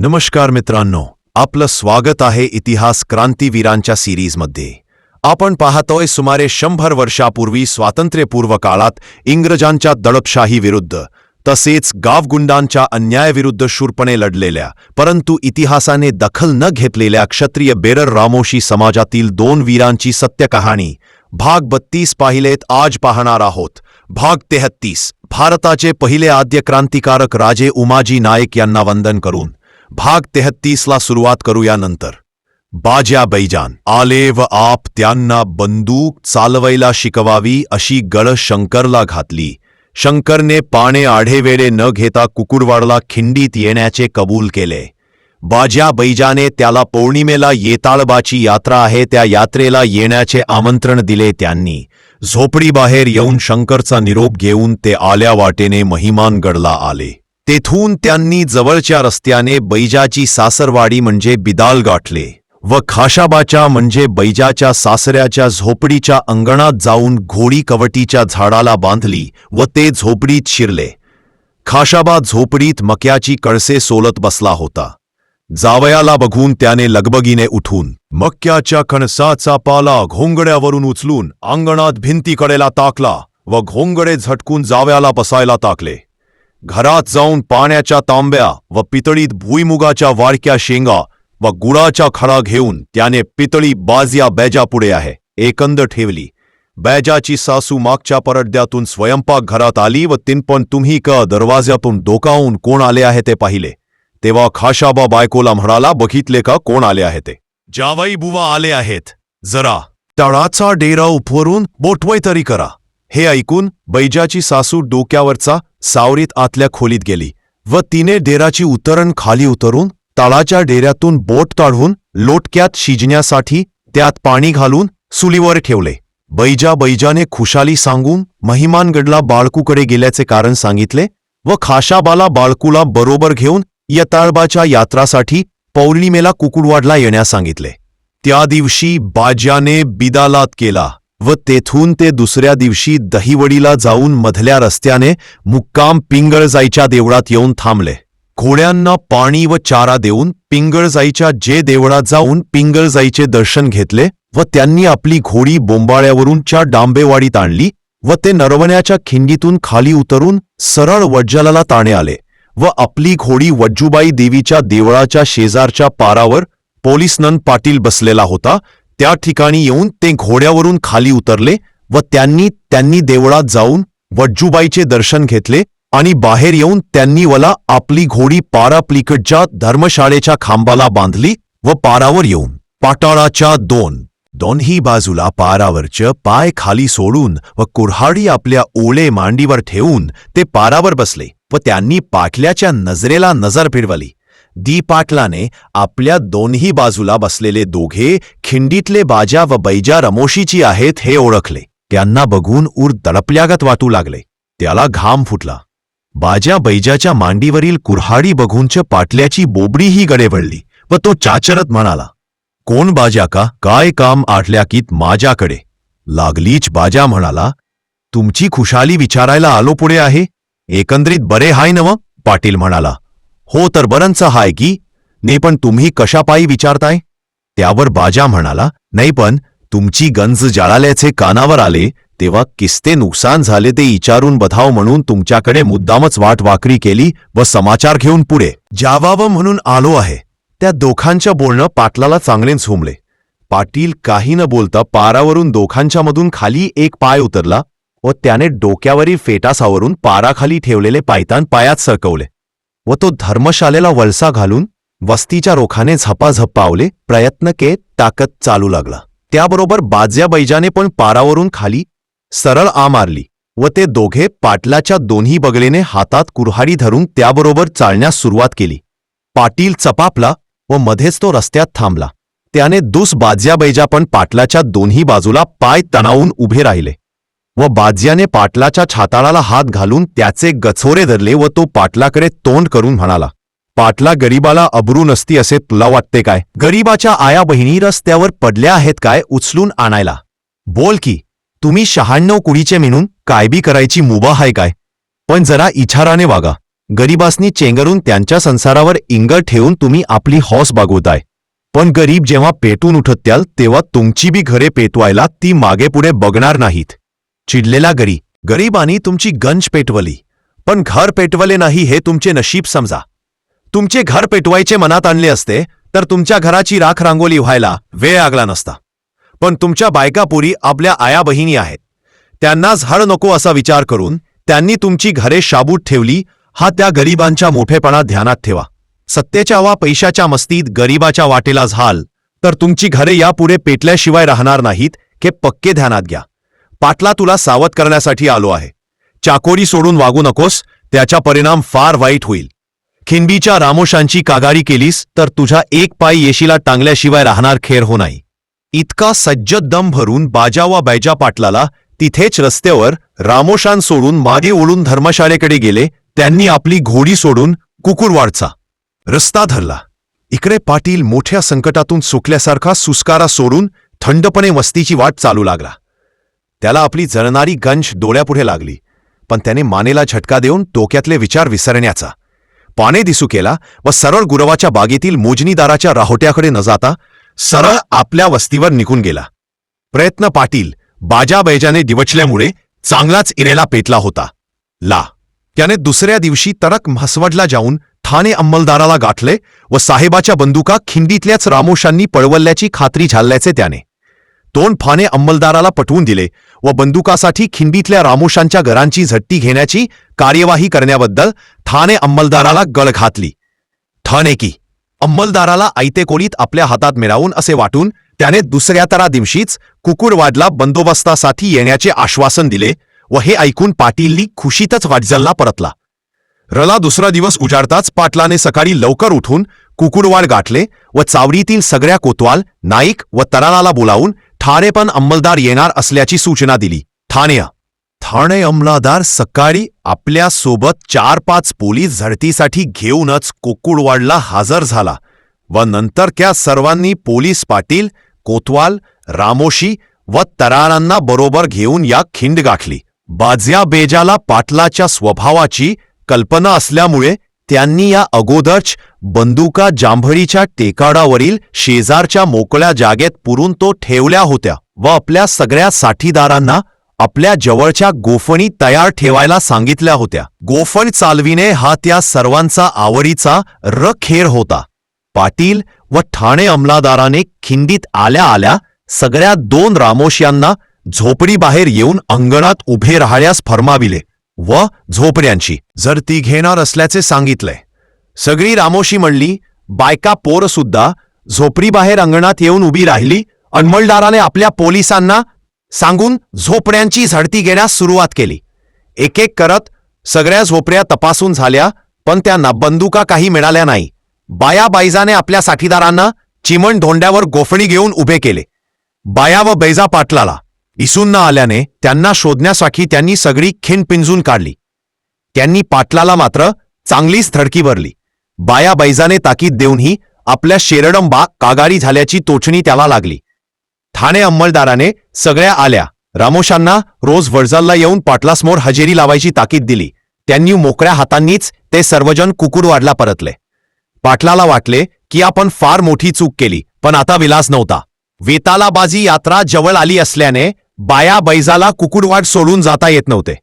नमस्कार मित्रांनो आपलं स्वागत आहे इतिहास क्रांतीवीरांच्या सिरीजमध्ये. आपण पाहतोय सुमारे शंभर वर्षापूर्वी स्वातंत्र्यपूर्व काळात इंग्रजांच्या दडपशाही विरुद्ध तसेच गावगुंडांच्या अन्यायाविरुद्ध शूरपणे लढलेल्या परंतु इतिहासाने दखल न घेतलेल्या क्षत्रिय बेरर रामोशी समाजातील दोन वीरांची सत्य कहाणी भाग बत्तीस पाहिलेत आज पाहणार आहोत. भाग तेहत्तीस भारताचे पहिले आद्य क्रांतिकारक राजे उमाजी नाईक यांना वंदन करून. भाग तेहत्तीसला सुरुवात करूया नंतर बाज्या बैजान आले व आप त्यांना बंदूक चालवायला शिकवावी अशी गळ शंकरला घातली. शंकरने पाणे आढेवेळे न घेता कुकुडवाडला खिंडीत येण्याचे कबूल केले. बाज्या बैजाने त्याला पौर्णिमेला येताळबाची यात्रा आहे त्या यात्रेला येण्याचे आमंत्रण दिले त्यांनी. झोपडीबाहेर येऊन शंकरचा निरोप घेऊन ते आल्या वाटेने महिमानगडला आले. तेथून त्यांनी जवळच्या रस्त्याने बैजाची सासरवाडी म्हणजे बिदाल गाठले व खाशाबाच्या म्हणजे बैजाच्या सासऱ्याच्या झोपडीच्या अंगणात जाऊन घोडी कवटीच्या झाडाला बांधली व ते झोपडीत शिरले. खाशाबा झोपडीत मक्याची कळसे सोलत बसला होता. जावयाला बघून त्याने लगबगीने उठून मक्याच्या कणसाचा पाला घोंगड्यावरून उचलून अंगणात भिंतीकडेला टाकला व घोंगडे झटकून जावयाला बसायला टाकले. घरात जाऊन पाण्याच्या तांब्या व पितळीत भुईमुगाच्या वाडक्या शेंगा व गुळाचा खडा घेऊन त्याने पितळी बाजिया बैजापुढे आहे. एकंद ठेवली. बैजाची सासू मागच्या परड्यातून स्वयंपाक घरात आली व तिनपण तुम्ही क दरवाज्यातून डोकावून कोण आले आहे ते पाहिले. तेव्हा खाशाबा बायकोला म्हणाला बघितले का कोण आले आहे ते? जावाई बुवा आले आहेत. जरा तळाचा डेरा उपवरून बोटवय तरी करा. हे ऐकून बैजाची सासू डोक्यावरचा सावरीत आतल्या खोलीत गेली व तिने डेराची उतरण खाली उतरून तळाच्या डेऱ्यातून बोट काढून लोटक्यात शिजण्यासाठी त्यात पाणी घालून सुलीवर ठेवले. बैजा बैजाने खुशाली सांगून महिमानगडला बाळकूकडे गेल्याचे कारण सांगितले व खाशाबाला बाळकूला बरोबर घेऊन यताळबाच्या यात्रासाठी पौर्णिमेला कुकुडवाडला येण्यास सांगितले. त्या दिवशी बाज्याने बिदालात केला. व तेथून ते दुसऱ्या दिवशी दहिवडीला जाऊन मधल्या रस्त्याने मुक्काम पिंगळजाईच्या देवळात येऊन थांबले. घोड्यांना पाणी व चारा देऊन पिंगळजाईच्या जे देवळात जाऊन पिंगळजाईचे दर्शन घेतले व त्यांनी आपली घोडी बोंबाळ्यावरूनच्या डांबेवाडीत आणली व ते नरवण्याच्या खिंडीतून खाली उतरून सरळ वज्जलाला ताणे आले व आपली घोडी वज्जूबाई देवीच्या देवळाच्या शेजारच्या पारावर पोलिसनंद पाटील बसलेला होता त्या ठिकाणी येऊन ते घोड्यावरून खाली उतरले व त्यांनी त्यांनी देवळात जाऊन वज्जूबाईचे दर्शन घेतले आणि बाहेर येऊन त्यांनी वला आपली घोडी पाराप्लिकडच्या धर्मशाळेच्या खांबाला बांधली व पारावर येऊन पाटाळाच्या दोन दोन्ही बाजूला पारावरचं पाय खाली सोडून व कुऱ्हाडी आपल्या ओळे मांडीवर ठेवून ते पारावर बसले व त्यांनी पाटल्याच्या नजरेला नजर फिरवली. दी पाटलाने आपल्या दोन्ही बाजूला बसलेले दोघे खिंडीतले बाजा व बैजा रमोशीची आहेत हे ओळखले. त्यांना बघून ऊर दडपल्यागत वाटू लागले. त्याला घाम फुटला. बाजा बैजाच्या मांडीवरील कुऱ्हाडी बघूनच पाटल्याची बोबडीही गडे वळली व तो चाचरत म्हणाला कोण बाजा का? काय काम आटल्या कीत माझ्याकडे? लागलीच बाजा म्हणाला तुमची खुशाली विचारायला आलो पुढे आहे? एकंदरीत बरे हाय नव? पाटील म्हणाला हो तर बरंच हाय की? नाही पण तुम्ही कशापायी विचारताय? त्यावर बाजा म्हणाला नाही पण तुमची गंज जाळाल्याचे कानावर आले तेव्हा किस्ते नुकसान झाले ते इचारून बधाव म्हणून तुमच्याकडे मुद्दामच वाट वाकडी केली व समाचार घेऊन पुढे. जावावं म्हणून आलो आहे. त्या दोघांच्या बोलणं पाटलाला चांगले झुमले पाटील काही न बोलता पारावरून दोघांच्या मधून खाली एक पाय उतरला व त्याने डोक्यावरील फेटासावरून पाराखाली ठेवलेले पायतान पायात सरकवले. व तो धर्मशालेला वळसा घालून वस्तीच्या रोखाने झपाझप पावले प्रयत्न के ताकद चालू लागला. त्याबरोबर बाज्या बैजाने पण पारावरून खाली सरळ आ मारली व ते दोघे पाटलाच्या दोन्ही बगलेने हातात कुऱ्हाडी धरून त्याबरोबर चालण्यास सुरुवात केली. पाटील चपापला व मध्येच तो रस्त्यात थांबला. त्याने दुस बाज्याबैजा पण पाटलाच्या दोन्ही बाजूला पाय तणावून उभे राहिले. व बाजियाने पाटलाच्या छाताळाला हात घालून त्याचे गचोरे धरले व तो पाटलाकडे तोंड करून म्हणाला पाटला गरीबाला अब्रू नसती असे तुला वाटते काय? गरीबाच्या आया बहिणी रस्त्यावर पडल्या आहेत काय उचलून आणायला? बोल की तुम्ही शहाण्णव कुडीचे म्हणून कायबी करायची मुभा आहे काय? पण जरा इचाराने वागा. गरीबासनी चेंगरून त्यांच्या संसारावर इंगर ठेवून तुम्ही आपली हॉस बागवताय. पण गरीब जेव्हा पेटून उठत त्याल तेव्हा तुमची बी घरे पेटवायला ती मागेपुढे बघणार नाहीत. चिडलेला गरी. गरीबानी तुमची गंज पेटवली. पण घर पेटवले नाही हे तुमचे नशीब समजा. तुमचे घर पेटवायचे मनात आणले असते तर तुमच्या घराची राख रांगोली व्हायला वेळ लागला नसता. पण तुमच्या बायकापुरी आपल्या आया बहिणी आहेत. त्यांनाच हळ नको असा विचार करून त्यांनी तुमची घरे शाबूत ठेवली हा त्या गरिबांच्या मोठेपणा ध्यानात ठेवा. सत्तेच्या वा पैशाच्या मस्तीत गरिबाच्या वाटेला झाल तर तुमची घरे यापुढे पेटल्याशिवाय राहणार नाहीत हे पक्के ध्यानात घ्या. पाटला तुला सावध करण्यासाठी आलो आहे. चाकोरी सोडून वागू नकोस त्याचा परिणाम फार वाईट होईल. खिंबीच्या रामोशांची कागारी केलीस तर तुझा एक पाय येशीला टांगल्याशिवाय राहणार खेर हो नाही. इतका सज्जत दम भरून बाजा वा बैजा पाटलाला तिथेच रस्त्यावर रामोशान सोडून मागे ओढून धर्मशाळेकडे गेले त्यांनी आपली घोडी सोडून कुकुरवाडचा रस्ता धरला. इकडे पाटील मोठ्या संकटातून सुकल्यासारखा सुस्कारा सोडून थंडपणे वस्तीची वाट चालू लागला. त्याला आपली जळणारी गंज डोळ्यापुढे लागली पण त्याने मानेला झटका देऊन डोक्यातले विचार विसरण्याचा. पाने दिसू केला व सरळ गुरवाच्या बागेतील मोजणीदाराच्या राहोट्याकडे न जाता सरळ आपल्या वस्तीवर निघून गेला. प्रयत्न पाटील बाजाबैजाने दिवचल्यामुळे चांगलाच इरेला पेटला होता. ला. त्याने दुसऱ्या दिवशी तरक म्हसवडला जाऊन ठाणे अंमलदाराला गाठले व साहेबाच्या बंदुका खिंडीतल्याच रामोशांनी पळवल्याची खात्री झाल्याचे त्याने दोन फाने अंमलदाराला पटवून दिले व बंदुकासाठी खिंडीतल्या रामोशांच्या घरांची झट्टी घेण्याची कार्यवाही करण्याबद्दल ठाणे अंमलदाराला गळ घातली. ठाणे की अंमलदाराला आयतेकोळीत आपल्या हातात मिळावून असे वाटून त्याने दुसऱ्या तरा दिवशीच कुकुरवाडला बंदोबस्तासाठी येण्याचे आश्वासन दिले व हे ऐकून पाटीलनी खुशीतच वाटजलला परतला. रला दुसरा दिवस उजाडताच पाटलाने सकाळी लवकर उठून कुकुरवाड गाठले व चावडीतील सगळ्या कोतवाल नाईक व तरालाला बोलावून ठाणेपण अंमलदार येणार असल्याची सूचना दिली. ठाणे ठाणे अंमलदार सकाळी आपल्यासोबत चार पाच पोलीस झडतीसाठी घेऊनच कोकुळवाडला हजर झाला व नंतर त्या सर्वांनी पोलीस पाटील कोतवाल रामोशी व तरारांना बरोबर घेऊन या खिंड गाठली. बाज्या बेजाला पाटलाच्या स्वभावाची कल्पना असल्यामुळे त्यांनी या अगोदरच बंदुका जांभळीच्या टेकाडावरील शेजारच्या मोकळ्या जागेत पुरून तो ठेवल्या होत्या व आपल्या सगळ्या साठीदारांना आपल्या जवळच्या गोफणी तयार ठेवायला सांगितल्या होत्या. गोफण चालविणे हा त्या सर्वांचा आवडीचा रखेर होता. पाटील व ठाणे अंमलादाराने खिंडीत आल्या आल्या सगळ्या दोन रामोश यांना झोपडीबाहेर येऊन अंगणात उभे राहण्यास फरमाविले. व झोपड्यांची जर ती घेणार असल्याचे सांगितले. सगळी रामोशी म्हणली बायका पोर सुद्धा झोपडीबाहेर अंगणात येऊन उभी राहिली अनमलदाराने आपल्या पोलिसांना सांगून झोपड्यांची झडती घेण्यास सुरुवात केली. एक एक करत सगळ्या झोपड्या तपासून झाल्या पण त्यांना बंदुका काही मिळाल्या नाही. बाया बाईजाने आपल्या साथीदारांना चिमण धोंड्यावर गोफणी घेऊन उभे केले. बाया व बैजा पाटलाला दिसून न आल्याने त्यांना शोधण्यासाठी त्यांनी सगळी खिण पिंजून काढली. त्यांनी पाटलाला मात्र चांगलीच थडकी भरली. बाया बैजाने ताकीद देऊनही आपल्या शेरडंबा कागारी झाल्याची तोचणी त्याला लागली. ठाणे अंमलदाराने सगळ्या आल्या. रामोशांना रोज वडजलला येऊन पाटलासमोर हजेरी लावायची ताकीद दिली. त्यांनी मोकळ्या हातांनीच ते सर्वजण कुकुरवाडला परतले. पाटलाला वाटले की आपण फार मोठी चूक केली पण आता विलास नव्हता. वेतालाबाजी यात्रा जवळ आली असल्याने बाया बैजाला कुकुडवाट सोडून जाता येत नव्हते.